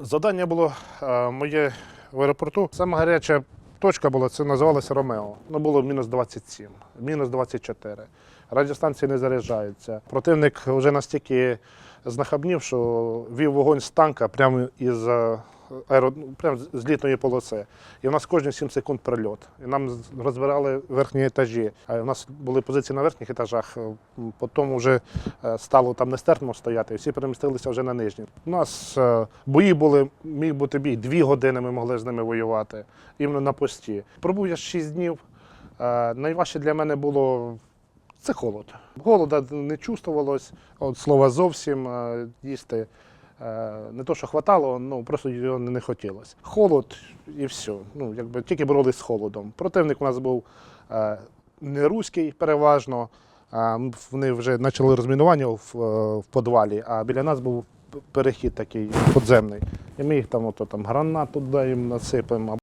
Завдання було е, моє в аеропорту. Саме гаряча точка була, це називалося Ромео. Ну було мінус 27, мінус 24. Радіостанції не заряджаються. Противник вже настільки знахабнів, що вів вогонь з танка прямо із е, аеро... ну, прямо з- літної полоси. І в нас кожні 7 секунд прильот. І нам розбирали верхні етажі. А У нас були позиції на верхніх етажах. е, Потім вже е, стало там нестерпно стояти, і всі перемістилися вже на нижні. У нас е, бої були, міг бути бій, дві години ми могли з ними воювати, іменно на пості. Пробув я 6 днів. Найважче для мене було це холод. Голода не чувствувалось, от слова зовсім їсти. Е, Не то, що хватало, ну просто його не хотілося. Холод і все. Ну, якби тільки боролись з холодом. Противник у нас був е, не руський переважно. Вони вже почали розмінування в, е, в подвалі, а біля нас був перехід такий подземний. І ми їх там, ото, там гранату туди їм насипемо.